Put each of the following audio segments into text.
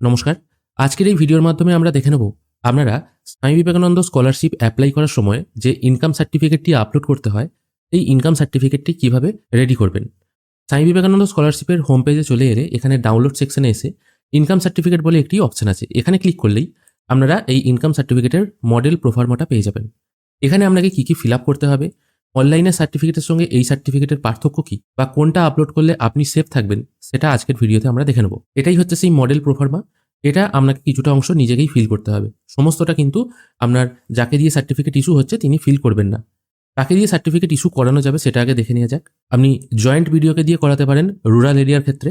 নমস্কার। আজকের এই ভিডিওর মাধ্যমে আমরা দেখে নেব আপনারা স্বামী বিবেকানন্দ স্কলারশিপ অ্যাপ্লাই করার সময় যে ইনকাম সার্টিফিকেটটি আপলোড করতে হয়, এই ইনকাম সার্টিফিকেটটি কীভাবে রেডি করবেন। স্বামী বিবেকানন্দ স্কলারশিপের হোম পেজে চলে এলে এখানে ডাউনলোড সেকশনে এসে ইনকাম সার্টিফিকেট বলে একটি অপশন আছে। এখানে ক্লিক করলেই আপনারা এই ইনকাম সার্টিফিকেটের মডেল প্রোফার্মাটা পেয়ে যাবেন। এখানে আপনাকে কী কী ফিল করতে হবে অনলাইনের সার্টিফিকেটের সঙ্গে এই সার্টিফিকেটের পার্থক্য কী? বা কোনটা আপলোড করলে আপনি সেফ থাকবেন? সেটা আজকের ভিডিওতে আমরা দেখে নেব। এটাই হচ্ছে সেই মডেল প্রোফার্মা এটা আপনাকে কিছুটা অংশ নিজেকেই ফিল করতে হবে। সমস্তটা কিন্তু আপনার যাকে দিয়ে সার্টিফিকেট ইস্যু হচ্ছে তিনি ফিল করবেন না। তাকে দিয়ে সার্টিফিকেট ইস্যু করানো যাবে সেটা আগে দেখে নেওয়া যাক। আপনি জয়েন্ট ভিডিওকে দিয়ে করাতে পারেন রুরাল এরিয়ার ক্ষেত্রে।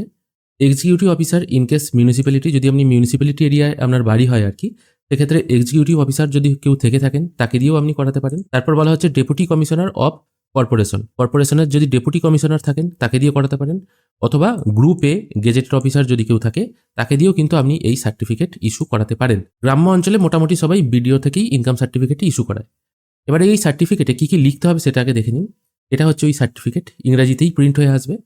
Executive officer in case municipality যদি আপনি মিউনিসিপ্যালিটি এরিয়ায় আপনার বাড়ি হয় আর কি সেক্ষেত্রে এক্সিকিউটিভ অফিসার যদি কেউ থেকে থাকেন, তাকে দিয়েও আপনি করাতে পারেন। তারপর বলা হচ্ছে ডেপুটি কমিশনার অফ কর্পোরেশন কর্পোরেশনের যদি ডেপুটি কমিশনার থাকেন, তাকে দিয়ে করাতে পারেন। অথবা গ্রুপে গেজেটেড অফিসার যদি কেউ থাকে, তাকে দিয়েও কিন্তু আপনি এই সার্টিফিকেট ইস্যু করাতে পারেন। গ্রাম্য অঞ্চলে মোটামুটি সবাই বিডিও থেকেই ইনকাম সার্টিফিকেট ইস্যু করায়। এবারে এই সার্টিফিকেটে কী কী লিখতে হবে সেটা আগে দেখে নিন। এটা হচ্ছে ওই সার্টিফিকেট ইংরাজিতেই প্রিন্ট হয়ে আসবে।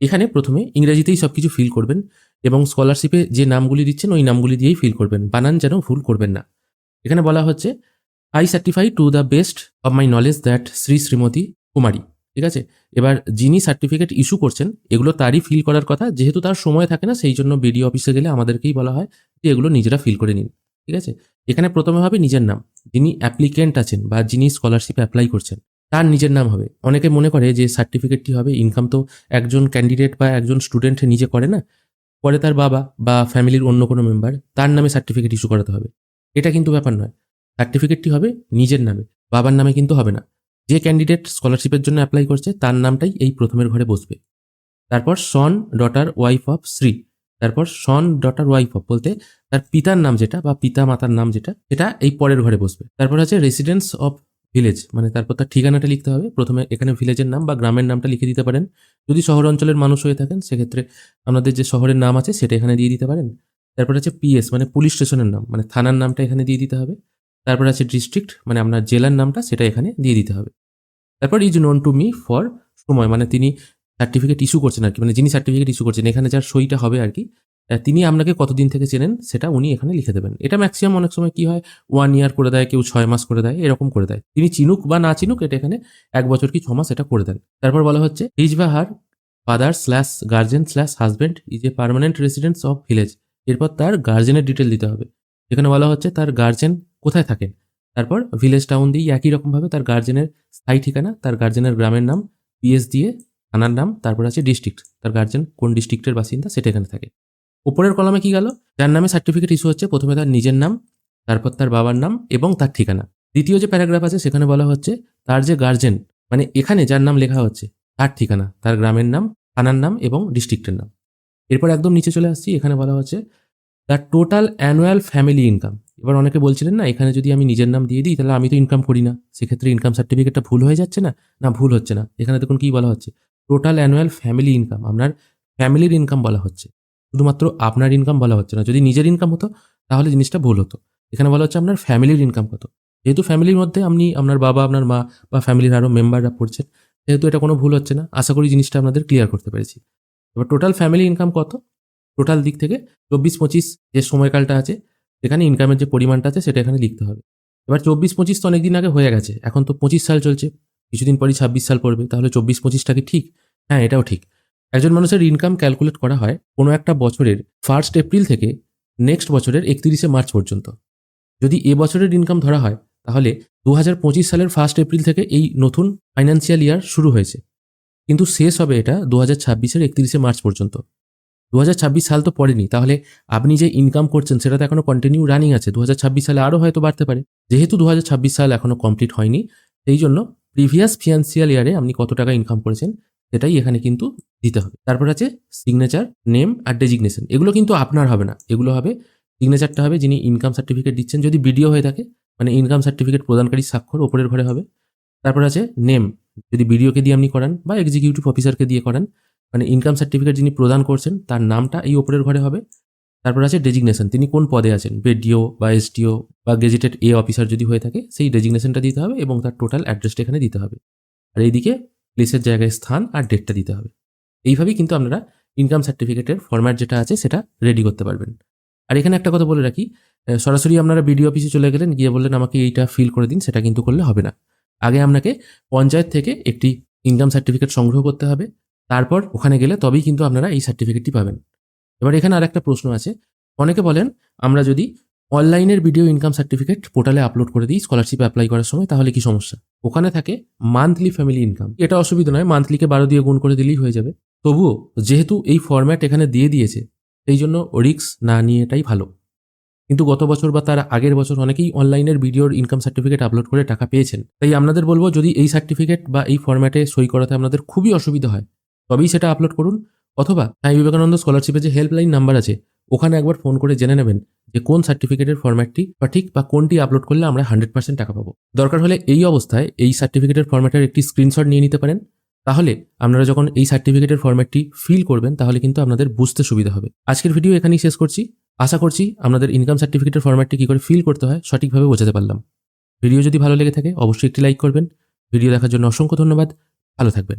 এখানে প্রথমে ইংরাজিতেই সব কিছু ফিল করবেন। এবং স্কলারশিপে যে নামগুলি দিচ্ছেন, ওই নামগুলি দিয়েই ফিল করবেন। বানান যেন ভুল করবেন না। এখানে বলা হচ্ছে I certify to the best of my knowledge that Shri Shrimati Kumari ঠিক আছে? এবার যিনি সার্টিফিকেট ইস্যু করছেন, এগুলো তারই ফিল করার কথা। যেহেতু তার সময় থাকে না, সেই জন্য বিডিও অফিসে গেলে আমাদেরকেই বলা হয় যে এগুলো নিজেরা ফিল করে নিন। ঠিক আছে? এখানে প্রথমে হবে নিজের নাম। যিনি অ্যাপ্লিকেন্ট আছেন বা যিনি স্কলারশিপ অ্যাপ্লাই করছেন, তার নিজের নাম হবে। অনেকে মনে করে যে সার্টিফিকেটটি হবে ইনকাম তো একজন ক্যান্ডিডেট বা একজন স্টুডেন্ট নিজে করে না। পরে তার বাবা বা ফ্যামিলির অন্য কোনো মেম্বার তার নামে সার্টিফিকেট ইস্যু করাতে হবে। এটা কিন্তু ব্যাপার নয়। সার্টিফিকেটটি হবে নিজের নামে, বাবার নামে কিন্তু হবে না। যে ক্যান্ডিডেট স্কলারশিপের জন্য অ্যাপ্লাই করছে, তার নামটাই এই প্রথমের ঘরে বসবে। তারপর son daughter wife of Shri তারপর সন ডটার ওয়াইফ অফ বলতে তার পিতার নাম যেটা বা পিতা মাতার নাম যেটা, সেটা এই পরের ঘরে বসবে। তারপর আছে রেসিডেন্স অফ ভিলেজ মানে তারপর তার ঠিকানাটা লিখতে হবে। প্রথমে এখানে ভিলেজের নাম বা গ্রামের নামটা লিখে দিতে পারেন। যদি শহর অঞ্চলের মানুষ হয়ে থাকেন, সেক্ষেত্রে আপনাদের যে শহরের নাম আছে, সেটা এখানে দিয়ে দিতে পারেন। তারপর আছে পিএস মানে পুলিশ স্টেশনের নাম মানে থানার নামটা এখানে দিয়ে দিতে হবে। তারপর আছে ডিস্ট্রিক্ট মানে আপনার জেলার নামটা, সেটা এখানে দিয়ে দিতে হবে। তারপর is known to me for সময় মানে তিনি সার্টিফিকেট ইস্যু করছেন আর কি মানে যিনি সার্টিফিকেট ইস্যু করছেন, এখানে যার সইটা হবে আর কি তিনি আপনাকে কতদিন থেকে চেনেন সেটা উনি এখানে লিখে দেবেন। এটা ম্যাক্সিমাম অনেক সময় কি হয় ওয়ান ইয়ার করে দেয়, কেউ ছয় মাস করে দেয়, এরকম করে দেয়। তিনি চিনুক বা না চিনুক, এটা এখানে এক বছর কি ছ মাস এটা করে দেন। তারপর বলা হচ্ছে হিজ বা her father slash guardian slash husband is a permanent residence of village এরপর তার গার্জেনের ডিটেল দিতে হবে। এখানে বলা হচ্ছে, তার গার্জেন কোথায় থাকেন? তারপর ভিলেজ টাউন দিয়ে একই রকমভাবে তার গার্জেনের স্থায়ী ঠিকানা, তার গার্জেনের গ্রামের নাম পিএস দিয়ে থানার নাম, তারপর আছে ডিস্ট্রিক্ট তার গার্জেন কোন ডিস্ট্রিক্টের বাসিন্দা সেটা এখানে থাকে। উপরের কলমে কি গেল? যার নামে সার্টিফিকেট ইস্যু হচ্ছে, প্রথমে তার নিজের নাম, তারপর তার বাবার নাম এবং তার ঠিকানা। দ্বিতীয় যে প্যারাগ্রাফ আছে, সেখানে বলা হচ্ছে, তার যে গার্জেন মানে এখানে যার নাম লেখা হচ্ছে, তার ঠিকানা, তার গ্রামের নাম, থানার নাম এবং ডিস্ট্রিক্টের নাম। এরপর একদম নিচে চলে আসছি, এখানে বলা হচ্ছে, তার টোটাল অ্যানুয়াল ফ্যামিলি ইনকাম এবার অনেকে বলছিলেন, না, এখানে যদি আমি নিজের নাম দিয়ে দিই, তাহলে আমি তো ইনকাম করি না। সেক্ষেত্রে ইনকাম সার্টিফিকেটটা ভুল হয়ে যাচ্ছে না? না, ভুল হচ্ছে না। এখানে দেখুন কি বলা হচ্ছে টোটাল অ্যানুয়াল ফ্যামিলি ইনকাম আপনার ফ্যামিলির ইনকাম বলা হচ্ছে। শুধুমাত্র আপনার ইনকাম বলা হচ্ছে না। যদি নিজের ইনকাম হতো, তাহলে জিনিসটা ভুল হতো। এখানে বলা হচ্ছে আপনার ফ্যামিলির ইনকাম কত? যেহেতু ফ্যামিলির মধ্যে আপনি, আপনার বাবা, আপনার মা বা ফ্যামিলির আরও মেম্বাররা পড়ছেন যেহেতু এটা কোনো ভুল হচ্ছে না। আশা করি জিনিসটা আপনাদের ক্লিয়ার করতে পেরেছি। এবার টোটাল ফ্যামিলি ইনকাম কত? টোটাল দিক থেকে চব্বিশ পঁচিশ যে সময়কালটা আছে, সেখানে ইনকামের যে পরিমাণটা আছে, সেটা এখানে লিখতে হবে। এবার চব্বিশ পঁচিশ তো অনেকদিন আগে হয়ে গেছে। এখন তো পঁচিশ সাল চলছে। কিছুদিন পরই ছাব্বিশ সাল পড়বে। তাহলে চব্বিশ পঁচিশটা কি ঠিক? হ্যাঁ এটাও ঠিক। একজন মানুষের ইনকাম ক্যালকুলেট করা হয় কোনো একটা বছরের ফার্স্ট এপ্রিল থেকে নেক্সট বছরের একত্রিশে মার্চ পর্যন্ত। যদি এ বছরের ইনকাম ধরা হয়, তাহলে দু হাজার পঁচিশ সালের ফার্স্ট এপ্রিল থেকে এই নতুন ফাইন্যান্সিয়াল ইয়ার শুরু হয়েছে। কিন্তু শেষ হবে এটা দু হাজার ছাব্বিশের একত্রিশে মার্চ পর্যন্ত। দু হাজার ছাব্বিশ সাল তো পড়েনি, তাহলে আপনি যে ইনকাম করছেন সেটা তো এখনও কন্টিনিউ রানিং আছে। দু হাজার ছাব্বিশ সালে আরও হয়তো বাড়তে পারে। যেহেতু দু হাজার ছাব্বিশ সাল এখনও কমপ্লিট হয়নি, সেই জন্য প্রিভিয়াস ফিনান্সিয়াল ইয়ারে আপনি কত টাকা ইনকাম করেছেন সেটাই এখানে কিন্তু দিতে হবে। তারপর আছে সিগনেচার নেম আর ডেজিগনেশন এগুলো কিন্তু আপনার হবে না। এগুলো হবে সিগনেচারটা হবে যিনি ইনকাম সার্টিফিকেট দিচ্ছেন। যদি বিডিও হয়ে থাকে মানে ইনকাম সার্টিফিকেট প্রদানকারী স্বাক্ষর ওপরের ঘরে হবে। তারপর আছে নেম যদি বিডিওকে দিয়ে আপনি করান বা এক্সিকিউটিভ অফিসারকে দিয়ে করান মানে ইনকাম সার্টিফিকেট যিনি প্রদান করছেন, তার নামটা এই ওপরের ঘরে হবে। তারপর আছে ডেজিগনেশন তিনি কোন পদে আছেন? বিডিও বা এসডিও বা গেজেটেড এ অফিসার যদি হয়ে থাকে, সেই ডেজিগনেশনটা দিতে হবে এবং তার টোটাল অ্যাড্রেসটা এখানে দিতে হবে। আর এইদিকে প্লেসের জায়গায় স্থান আর ডেটটা দিতে হবে। এইভাবেই কিন্তু আপনারা ইনকাম সার্টিফিকেটের ফরম্যাট যেটা আছে, সেটা রেডি করতে পারবেন। আর এখানে একটা কথা বলে রাখি সরাসরি আপনারা বিডিও অফিসে চলে গেলেন, গিয়ে বললেন, আমাকে এইটা ফিল করে দিন, সেটা কিন্তু করলে হবে না। আগে আপনাকে পঞ্চায়েত থেকে একটি ইনকাম সার্টিফিকেট সংগ্রহ করতে হবে। তারপর ওখানে গেলে তবেই কিন্তু আপনারা এই সার্টিফিকেটটি পাবেন। এবার এখানে আর একটা প্রশ্ন আছে। অনেকে বলেন, আমরা যদি অনলাইনের ভিডিও ইনকাম সার্টিফিকেট পোর্টালে আপলোড করে দিই স্কলারশিপ অ্যাপ্লাই করার সময়, তাহলে কি সমস্যা? ওখানে থাকে মান্থলি ফ্যামিলি ইনকাম এটা অসুবিধা নয় মান্থলিকে বারো দিয়ে গুণ করে দিলেই হয়ে যাবে। তবুও যেহেতু এই ফরম্যাট এখানে দিয়ে দিয়েছে সেই জন্য রিস্ক না নিয়ে এটাই ভালো। কিন্তু গত বছর বা তার আগের বছর অনেকেই অনলাইনের ভিডিওর ইনকাম সার্টিফিকেট আপলোড করে টাকা পেয়েছেন। তাই আপনাদের বলব, যদি এই সার্টিফিকেট বা এই ফরম্যাটে সই করাতে আপনাদের খুবই অসুবিধা হয়, তবেই সেটা আপলোড করুন। অথবা স্বামী বিবেকানন্দ স্কলারশিপের যে হেল্পলাইন নাম্বার আছে ওখানে একবার ফোন করে জেনে নেবেন যে কোন সার্টিফিকেটের ফরম্যাটটি সঠিক বা কোনটি আপলোড করলে আমরা হান্ড্রেড পার্সেন্ট টাকা পাবো। দরকার হলে এই অবস্থায় এই সার্টিফিকেটের ফরম্যাটের একটি স্ক্রিনশট নিয়ে নিতে পারেন। তাহলে আপনারা যখন এই সার্টিফিকেটের ফরম্যাটটি ফিল করবেন, তাহলে কিন্তু আপনাদের বুঝতে সুবিধা হবে। আজকের ভিডিও এখানেই শেষ করছি। আশা করছি আপনাদের ইনকাম সার্টিফিকেটের ফরম্যাটটি কী করে ফিল করতে হয় সঠিকভাবে বোঝাতে পারলাম। ভিডিও যদি ভালো লেগে থাকে, অবশ্যই একটি লাইক করবেন। ভিডিও দেখার জন্য অসংখ্য ধন্যবাদ। ভালো থাকবেন।